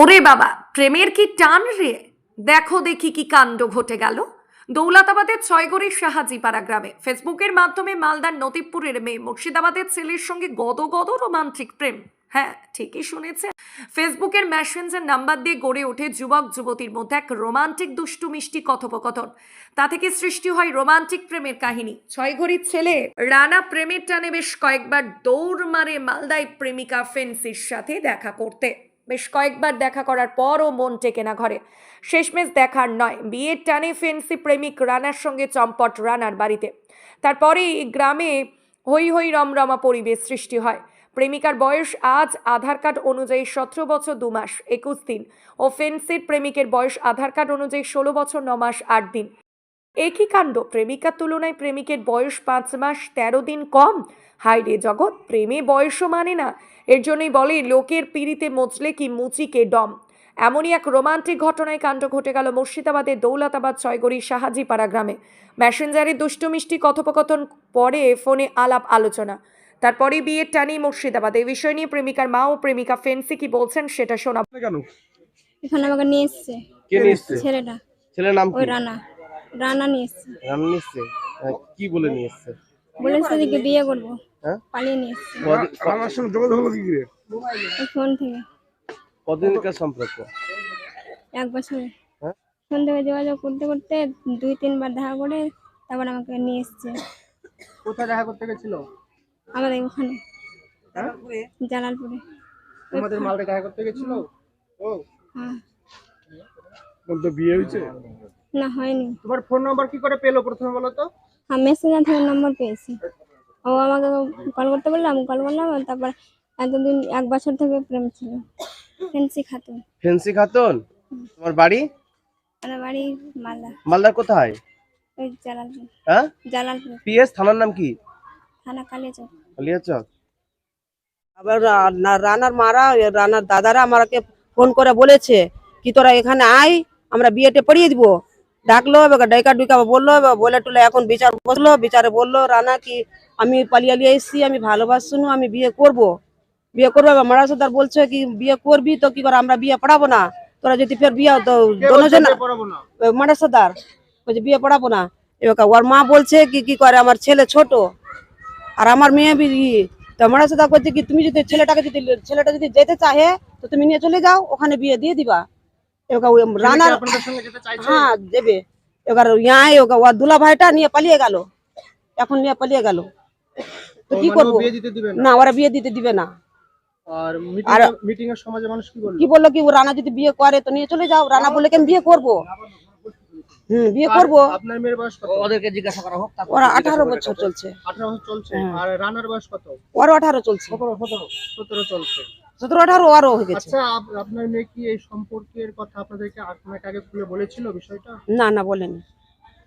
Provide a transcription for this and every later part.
ওরে বাবা, প্রেমের কি টান রে? দেখো দেখি কি কাণ্ড ঘটে গেল। দৌলতাবাদের ছয়গড়ির সাহাজিপাড়া গ্রামে ফেসবুকের মাধ্যমে মালদার নতিবপুরের মেয়ে মুর্শিদাবাদের ছেলের সঙ্গে গদ গদ রোমান্টিক প্রেম। হ্যাঁ ঠিকই শুনেছে। ফেসবুকের মেসেঞ্জার নাম্বার দিয়ে গড়ে ওঠে যুবক যুবতীর মধ্যে এক রোমান্টিক, দুষ্টু, মিষ্টি কথোপকথন। তা থেকে সৃষ্টি হয় রোমান্টিক প্রেমের কাহিনী। ছয়ঘড়ির ছেলে রানা প্রেমের টানে বেশ কয়েকবার দৌড় মারে মালদায় প্রেমিকা ফেন্সির সাথে দেখা করতে। বেশ কয়েকবার দেখা করার পরও মন টেকে না ঘরে। শেষমেশ দেখার নয়। বিয়ের টানে ফেন্সি প্রেমিক রানার সঙ্গে চম্পট রানার বাড়িতে। তারপরেই গ্রামে হই হই রমরমা পরিবেশ সৃষ্টি হয়। প্রেমিকার বয়স আজ আধার কার্ড অনুযায়ী সতেরো বছর দু মাস, একুশ দিন ও ফেন্সির প্রেমিকের বয়স আধার কার্ড অনুযায়ী ষোলো বছর, ন মাস, আট দিন। একই কাণ্ড প্রেমিকার তুলনায় প্রেমিকের বয়স পাঁচ মাস তেরো দিন কম। হাই রে জগৎ প্রেমে বয়সও মানে না। এর জন্যই বলে লোকের পিড়িতে মচলে কি মুচিকে ডম। এমনই এক রোমান্টিক ঘটনায় কাণ্ড ঘটে গেল মুর্শিদাবাদের দৌলতাবাদ ছয়গড়ি সাহাজিপাড়া গ্রামে। মেসেঞ্জারে দুষ্টু মিষ্টি কথোপকথন পরে ফোনে আলাপ আলোচনা। তারপরে বিয়ের টানি মুর্শিদাবাদ। এই বিষয় নিয়ে প্রেমিকার মা ও প্রেমিকা ফেন্সি কি বলছেন সেটা শোনা কেন? এখানে আমাকে নিয়ে এসছে। কে নিয়ে এসছে? ছেলেটা। ছেলের নাম কি? রানা। রানা নিয়ে এসছে। রান্না নিয়ে এসছে? কি বলে নিয়ে এসছে? বলেছে যে বিয়ে করব। হ্যাঁ? পালিয়ে নিয়ে এসছে। আমার সঙ্গে যোগাযোগ হলো কি করে? ফোন থেকে। সম্পর্ক? এক বছর হ্যাঁ? ফোন থেকে যোগাযোগ করতে করতে দুই তিনবার দেখা করে তারপর আমাকে নিয়ে এসছে। কোথায় দেখা করতে গেছিল? আমাদের ওখানে? জালালপুরে? তোমাদের মালটা দেখা করতে গেছিল? ও হ্যাঁ বিয়ে হয়েছে? না হয়নি। তোমার ফোন নাম্বার কি করে পেল প্রথমে বলো তো? আমি মেসেঞ্জার থেকে নম্বর পেয়েছি। ও আমাকে কল করতে বললাম কল করলাম তারপর এতদিন এক বছর থেকে প্রেম ছিল। ফেন্সি খাতুন। ফেন্সি খাতুন? তোমার বাড়ি? আমার বাড়ি মালদা। মালদার কোথায়? ওই জালালপুর। হ্যাঁ? জালালপুর। পিএস থানার নাম কি? থানা কালিয়াচক। কালিয়াচক। আবার না- রানার মারা রানার দাদারা আমাকে ফোন করে বলেছে কি তোরা এখানে আয় আমরা বিয়েতে পড়িয়ে দিব। ডাকলো এবার ডাইকা ডুইকা বলল এবার বলে টুলে এখন বিচার বসল বিচারে বলল রানা কি আমি পালিয়ে লিয়ে এসেছি আমি ভালোবাসুন আমি বিয়ে করব। বিয়ে করব এবার মারা সর্দার বলছে কি বিয়ে করবি তো কি করে আমরা বিয়ে পড়াবো না? তোরা যদি ফের বিয়ে তো দোনোজন মারা সর্দার বলছে বিয়ে পড়াবো না। এবার ওর মা বলছে কি কি করে আমার ছেলে ছোট আর আমার মেয়ে বিয়ে তো মারা সর্দার বলছে কি তুমি যদি ছেলেটাকে যদি ছেলেটা যদি যেতে চাহে তো তুমি নিয়ে চলে যাও ওখানে বিয়ে দিয়ে দিবা। রানার হ্যাঁ দেবে এবার ইয়া ওকে ওর দুলা ভাইটা নিয়ে পালিয়ে গেল এখন নিয়ে পালিয়ে গেল তো কি করব না ওরা বিয়ে দিতে দিবে না আর আর- মিটিং এর সমাজে মানুষ কি বলল কি বলল কি ও রানা যদি বিয়ে করে তো নিয়ে চলে যাও রানা বলে কি আমি বিয়ে করব হুম বিয়ে করব আপনার মেয়ের বয়স কত? ওরা আঠারো বছর চলছে। আঠারো বছর চলছে। আর রানার বয়স কত? ওরও আঠারো চলছে। সতেরো চলছে। সতেরো আঠারো আরও হয়ে গেছে। আচ্ছা আপনার মেয়ে কি এই সম্পর্কের কথা আপনাদেরকে আপনাকে আগে খুলে বলেছিল বিষয়টা? না না বলেনি।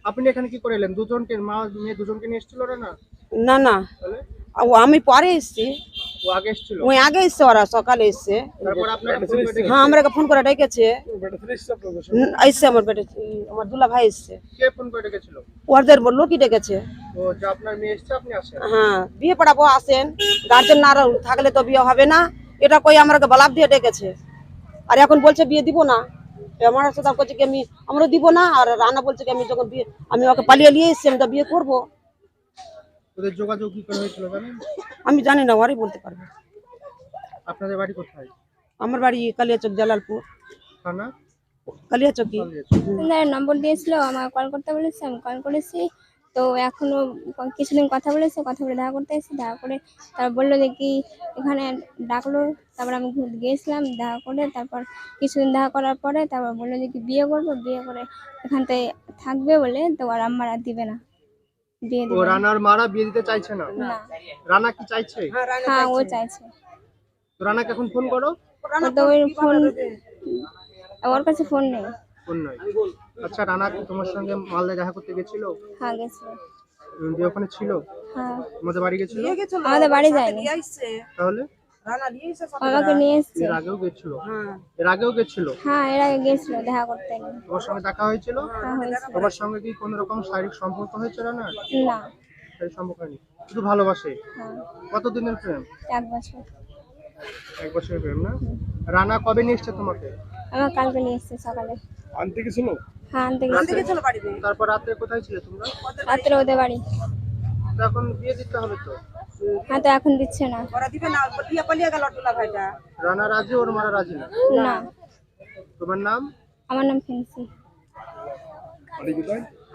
আপনি এখানে কি করে এলেন? দুজনকে মা মেয়ে দুজনকে নিয়ে এসেছিল না? না না। ও আমি পরে এসছি। ও আগে এসেছিল? ওই আগে এসছে ওরা সকালে এসছে। তারপর আপনাকে ফোন করে ডেকেছে। হ্যাঁ আমাকে ফোন করে ডেকেছে। এসছে আমার বেটে আমার দুলা ভাই এসছে। কে ফোন করে ডেকেছিল? ওদের বলল কি ডেকেছে। ও যে আপনার মেয়ে এসছে আপনি আসেন? হ্যাঁ বিয়ে পড়াবো আসেন। গার্জেন না থাকলে তো বিয়ে হবে না। এটা কই আমাকে বলাপ দিয়ে ডেকেছে। আর এখন বলছে বিয়ে দিব না। আমার সাথে করছে কি আমি আমরা দিব না। আর রানা বলছে কি আমি যখন বিয়ে আমি ওকে পালিয়ে নিয়ে এসেছি আমি তো বিয়ে করব। যোগাযোগ কি করে হয়েছিল জানেন? আমি জানি না ওরাই বলতে পারবে। আপনাদের বাড়ি কোথায়? আমার বাড়ি কালিয়াচক জালালপুর। থানা? কালিয়াচকি নম্বর দিয়েছিল আমাকে কল করতে বলেছে আমি কল করেছি। তো এখনও কিছুদিন কথা বলেছে কথা বলে দেখা করতে এসেছি দেখা করে তারপর বলল যে কি এখানে ডাকলো তারপর আমি ঘুরতে গিয়েছিলাম দেখা করে তারপর কিছুদিন দেখা করার পরে তারপর বলল যে কি বিয়ে করব বিয়ে করে এখান থেকে থাকবে বলে তো আর আম্মার আর দিবে না বিয়ে দিবে না। রানার মারা বিয়ে দিতে চাইছে না? না। রানা কি চাইছে? হ্যাঁ ও চাইছে। তো রানাকে এখন ফোন করো? তো ওই ফোন ওর কাছে ফোন নেই। আচ্ছা রানা কি তোমার সঙ্গে মালদায় দেখা করতে গেছিল? হ্যাঁ গেছিল। ওখানে ছিল? হ্যাঁ। তোমাদের বাড়ি গেছিল? আমাদের বাড়ি যায়নি। তাহলে? আমাকে নিয়ে এসছে। এর আগেও গেছিল? এর আগেও গেছিল? হ্যাঁ এর আগে গেছিল দেখা করতে তোমার সঙ্গে দেখা হয়েছিল? হ্যাঁ তোমার সঙ্গে কি কোনো রকম শারীরিক সম্পর্ক হয়েছিল না? না। শারীরিক সম্পর্ক শুধু ভালোবাসে? হ্যাঁ। কতদিনের প্রেম? এক বছর। এক বছরের প্রেম না? রানা কবে নিয়ে এসছে তোমাকে? আমার কালকে নিয়ে এসছে সকালে। আনতে গেছিল? হ্যাঁ আনতে আনতে গেছে গেছিল বাড়িতে। তারপর রাত্রে কোথায় ছিলে তোমরা? রাত্রে ওদের বাড়ি। এখন বিয়ে দিতে হবে তো? হ্যাঁ তো এখন দিচ্ছে না। ওরা দিবে না দিয়ে পালিয়ে গেল টুলা ভাইটা। রানা রাজি ওর মারা রাজি না? না। তোমার নাম? আমার নাম ফেন্সি।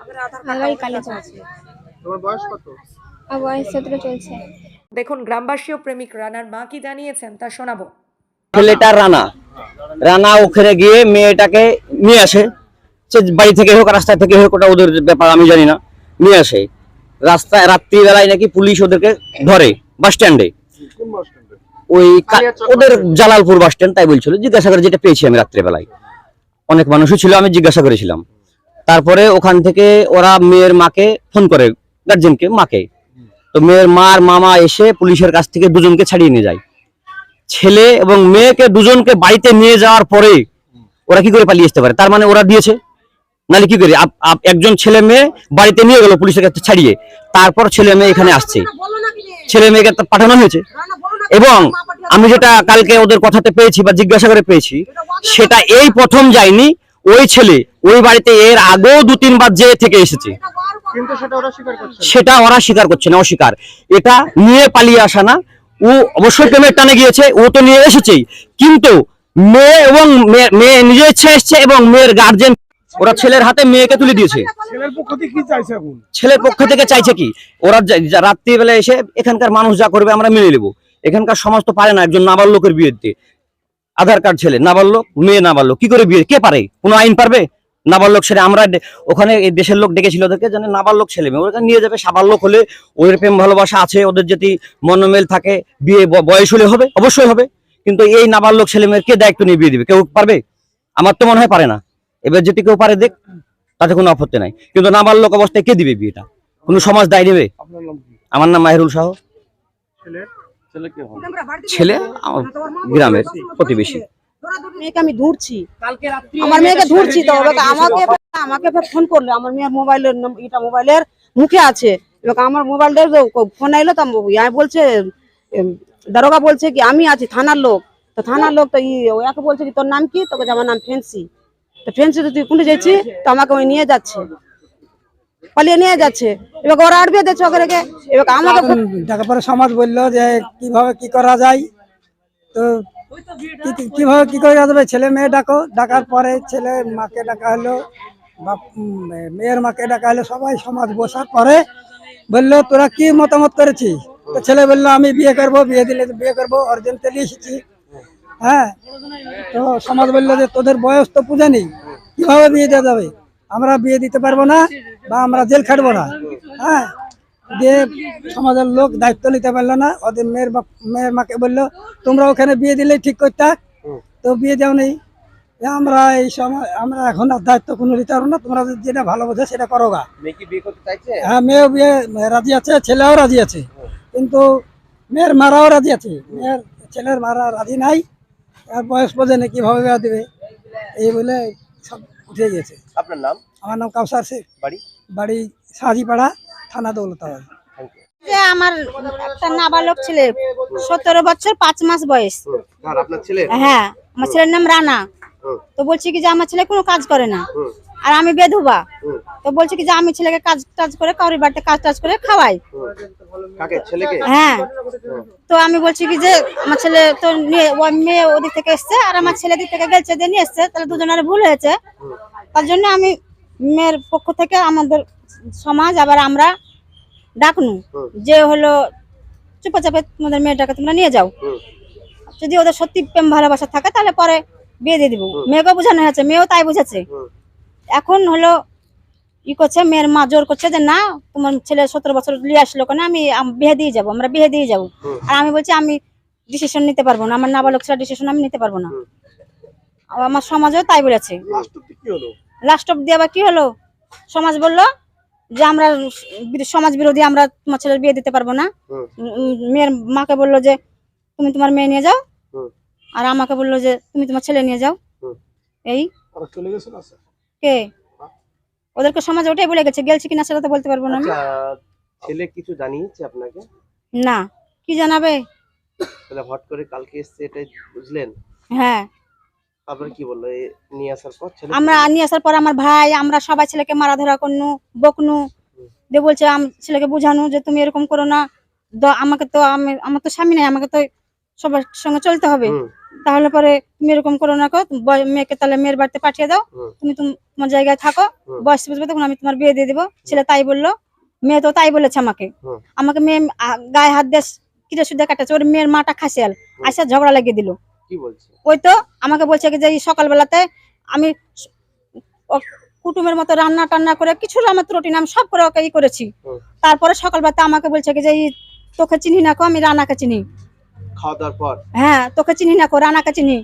আমাদের আধার আমার বাড়ি কালে চলছে তোমার বয়স কত? আমার বয়স সতেরো চলছে। দেখুন গ্রামবাসী ও প্রেমিক রানার মা কি জানিয়েছেন তা শোনাবো। ছেলেটা রানা। রানা ওখানে গিয়ে মেয়েটাকে নিয়ে আসে। সে বাড়ি থেকে হোক রাস্তা থেকে হোক ওটা ওদের ব্যাপার আমি জানি না। নিয়ে আসে। রাস্তায় রাত্রিবেলায় নাকি পুলিশ ওদেরকে ধরে বাস স্ট্যান্ডে। ওই ওদের জালালপুর বাস স্ট্যান্ড তাই বলছিল। জিজ্ঞাসা করে যেটা পেয়েছি আমি রাত্রেবেলায়। অনেক মানুষই ছিল আমি জিজ্ঞাসা করেছিলাম। তারপরে ওখান থেকে ওরা মেয়ের মাকে ফোন করে গার্জেনকে মাকে। তো মেয়ের মার মামা এসে পুলিশের কাছ থেকে দুজনকে ছাড়িয়ে নিয়ে যায়। ছেলে এবং মেয়েকে দুজনকে বাড়িতে নিয়ে যাওয়ার পরে ওরা কি করে পালিয়ে আসতে পারে? তার মানে ওরা দিয়েছে? নালে কি করে? একজন ছেলে মেয়ে বাড়িতে নিয়ে গেল পুলিশের কাছে ছাড়িয়ে। তারপর ছেলে মেয়ে এখানে আসছে। ছেলে মেয়েকে পাঠানো হয়েছে। এবং আমি যেটা কালকে ওদের কথাতে পেয়েছি বা জিজ্ঞাসা করে পেয়েছি সেটা এই প্রথম যায়নি। ওই ছেলে ওই বাড়িতে এর আগেও দু তিনবার যেয়ে থেকে এসেছে। কিন্তু সেটা ওরা স্বীকার করছে না। সেটা ওরা স্বীকার করছে না অস্বীকার। এটা নিয়ে পালিয়ে আসা না ও অবশ্যই প্রেমের টানে গিয়েছে ও তো নিয়ে এসেছেই। কিন্তু মেয়ে এবং মেয়ে- নিজে ইচ্ছে এসছে এবং মেয়ের গার্জেন ওরা ছেলের হাতে মেয়েকে তুলে দিয়েছে। ছেলের পক্ষ থেকে কি চাইছে এখন? ছেলের পক্ষ থেকে চাইছে কি? ওরা রাত্রিবেলা এসে এখানকার মানুষ যা করবে আমরা মেনে নেব। এখানকার সমাজ তো পারে না একজন নাবাল লোকের বিয়ে দিতে আধার কার্ড ছেলে নাবালক মেয়ে নাবালক কি করে বিয়ে কে পারে? কোনো আইন পারবে? নাবালক ছেলে আমরা ওখানে এই দেশের লোক ডেকেছিল ওদেরকে জানে নাবালক ছেলে মেয়ে। ওরা নিয়ে যাবে সাবালক হলে ওদের প্রেম ভালোবাসা আছে ওদের যদি মনোমেল থাকে বিয়ে বয়স হলে হবে অবশ্যই হবে। কিন্তু এই নাবালক ছেলে মেয়ের কে দায়িত্ব নিয়ে বিয়ে দিবে? কেউ পারবে? আমার তো মনে হয় পারে না। এবার যদি কেউ পারে দেখ তাতে কোনো আপত্তি নাই। কিন্তু নাবালক অবস্থায় কে দিবে বিয়েটা? কোনো সমাজ দায় নেবে? আপনার নাম কি? আমার নাম মাহিরুল শাহ। ছেলে? ছেলে আমার গ্রামের প্রতিবেশী। মেয়েকে আমি ধরছি। আমার মেয়েকে ধরছি তো এবার আমাকে আমাকে ফোন করল আমার মেয়ের মোবাইলের নাম- এটা মোবাইলের মুখে আছে। এবার আমার মোবাইলটা ফোন আইলো তো বলছে দারোগা বলছে কি আমি আছি থানার লোক। তো থানার লোক তো ই- ওয়াকে বলছে কি তোর নাম কি? তোকে আমার নাম ফেন্সি। তো ফেন্সি তো তুই কোনটা যাচ্ছি? তো আমাকে ওই নিয়ে যাচ্ছে। পালিয়ে নিয়ে যাচ্ছে। এবার ওরা আটবে দিচ্ছে ওকে রেখে। এবার আমাকে সমাজ বলল যে কীভাবে কি করা যায়? তো কীভাবে কি করা যাবে ছেলে মেয়ে ডাকো ডাকার পরে ছেলে মাকে ডাকা হলো উম, মেয়ের মাকে ডাকা হলো সবাই সমাজ বসার পরে বলল তোরা কি মতামত করেছিস? তো ছেলে বলল আমি বিয়ে করব বিয়ে দিলে বিয়ে করব অর্জেন তেলে এসেছি। হ্যাঁ তো সমাজ বলল যে তোদের বয়স তো পূজা নেই কীভাবে বিয়ে দেওয়া যাবে? আমরা বিয়ে দিতে পারব না বা আমরা জেল খাটবো না। হ্যাঁ দিয়ে সমাজের লোক দায়িত্ব নিতে পারল না ওদের মেয়ের মেয়ের মাকে বলল তোমরা ওখানে বিয়ে দিলে ঠিক করতে। তো বিয়ে দেও নেই। আমরা এই সময় আমরা এখন আর দায়িত্ব কোনো নিতে পারব না তোমরা যেটা ভালো বোঝো সেটা করো গা। হ্যাঁ মেয়েও বিয়ে রাজি আছে ছেলেও রাজি আছে। কিন্তু মেয়ের মারাও রাজি আছে। মেয়ের ছেলের মারা রাজি নাই। আর বয়স বোঝেনি কীভাবে বিয়ে দেবে। এই বলে সব উঠে গিয়েছে আপনার নাম? আমার নাম কাউসার শেখ। বাড়ি? বাড়ি সাজিপাড়া। থানা দৌলতাবাদ যে আমার একটা নাবালক ছেলে সতেরো বছর পাঁচ মাস বয়স। হ্যাঁ আমার ছেলের নাম রানা। তো বলছি কি যে আমার ছেলে কোনো কাজ করে না। আর আমি বেধবা। তো বলছি কি যে আমি ছেলেকে কাজ টাজ করে কাউরি বাড়িতে কাজ টাজ করে খাওয়াই। হুম। কাকে? ছেলেকে? হ্যাঁ। তো আমি বলছি কি যে আমার ছেলে তো মেয়ে ওদিক থেকে এসছে আর আমার ছেলে দিক থেকে গেছে দিয়ে নিয়ে এসছে তাহলে দুজনের ভুল হয়েছে। তার জন্য আমি মেয়ের পক্ষ থেকে আমাদের সমাজ আবার আমরা ডাকনু যে হলো চুপে চাপে তোমাদের মেয়েটাকে তোমরা নিয়ে যাও। যদি ওদের সত্যি প্রেম ভালোবাসা থাকে তাহলে পরে বিয়ে দিয়ে দিব। মেয়েকে বোঝানো হয়েছে মেয়েও তাই বুঝেছে। এখন হলো ই করছে মেয়ের মা জোর করছে যে না তোমার ছেলে সতেরো বছর নিয়ে আসলো কেন? আমি বিয়ে দিয়ে যাব আমরা বিয়ে দিয়ে যাব। আর আমি বলছি আমি ডিসিশন নিতে পারব না আমার নাবালক ছেলে ডিসিশন আমি নিতে পারব না। আমার সমাজও তাই বলেছে। লাস্ট অব্দি লাস্ট অব দিয়ে আবার কি হলো? সমাজ বলল যে আমরা সমাজ বিরোধী আমরা তোমার ছেলের বিয়ে দিতে পারব না। মেয়ের মাকে বলল যে তুমি তোমার মেয়ে নিয়ে যাও। আর আমাকে বলল যে তুমি তোমার ছেলে নিয়ে যাও। এই। কে? ওদেরকে সমাজ ওটাই বলে গেছে গেলছি কিনা সেটা তো বলতে পারব না আমি। আচ্ছা ছেলে কিছু জানিয়েছে আপনাকে? না। কি জানাবে? তাহলে হট করে কালকে এসছে এটাই বুঝলেন? হ্যাঁ। তারপরে কি বলল? নিয়ে আসার পর আমরা নিয়ে আসার পর আমার ভাই আমরা সবাই ছেলেকে মারা ধরা করনু বকনু। দিয়ে বলছে ছেলেকে বুঝানো যে তুমি এরকম করো না। আমাকে তো আমার তো স্বামী নেই আমাকে তো সবার সঙ্গে চলতে হবে। তাহলে পরে তুমি এরকম করো না কো মেয়েকে তাহলে মেয়ের বাড়িতে পাঠিয়ে দাও। তুমি তোমার জায়গায় থাকো বয়স বুঝবে তখন আমি তোমার বিয়ে দিয়ে দিবো। ছেলে তাই বলল মেয়ে তো তাই বলেছে আমাকে। আমাকে মেয়ে গায়ে হাত দিয়ে কিরে সুদে কাটাচ্ছে ওর মেয়ের মাটা খাসিয়াল। আসে ঝগড়া লাগিয়ে দিল। কি বলছে? ওই তো আমাকে বলছে কি যে সকালবেলাতে আমি কুটুমের মতো রান্না টান্না করে কিছু আমার ত্রুটি নাম সব করে ওকে ই করেছি। তারপরে সকালবেলাতে আমাকে বলছে কি যে তোকে চিনি না কো আমি রানাকে চিনি। হ্যাঁ তোকে চিনি না কো রানাকে চিনি।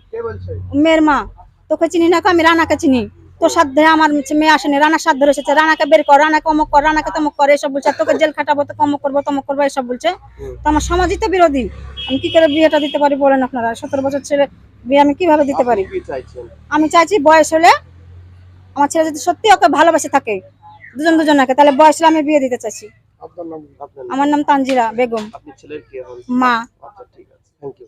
মেয়ের মা তোকে চিনি না কো আমি রানাকে চিনি। তোর সাধ্যে আমার মেয়ে আসেনি রানার সাধ্য এসেছে রানাকে বের কর রানাকে অমুক কর রানাকে তমুক করে এসব বলছে তোকে জেল খাটাবো তোকে অমুক করব তমুক করব এসব বলছে। তো আমার সমাজই তো বিরোধী। আমি কি করে বিয়েটা দিতে পারি বলেন আপনারা? সতেরো বছর ছেলে বিয়ে আমি কীভাবে দিতে পারি? আমি চাইছি বয়স হলে আমার ছেলে যদি সত্যি ওকে ভালোবাসে থাকে দুজন দুজনকে তাহলে বয়স হলে আমি বিয়ে দিতে চাইছি। আমার নাম তানজিরা বেগম। মা। আচ্ছা ঠিক আছে। Thank you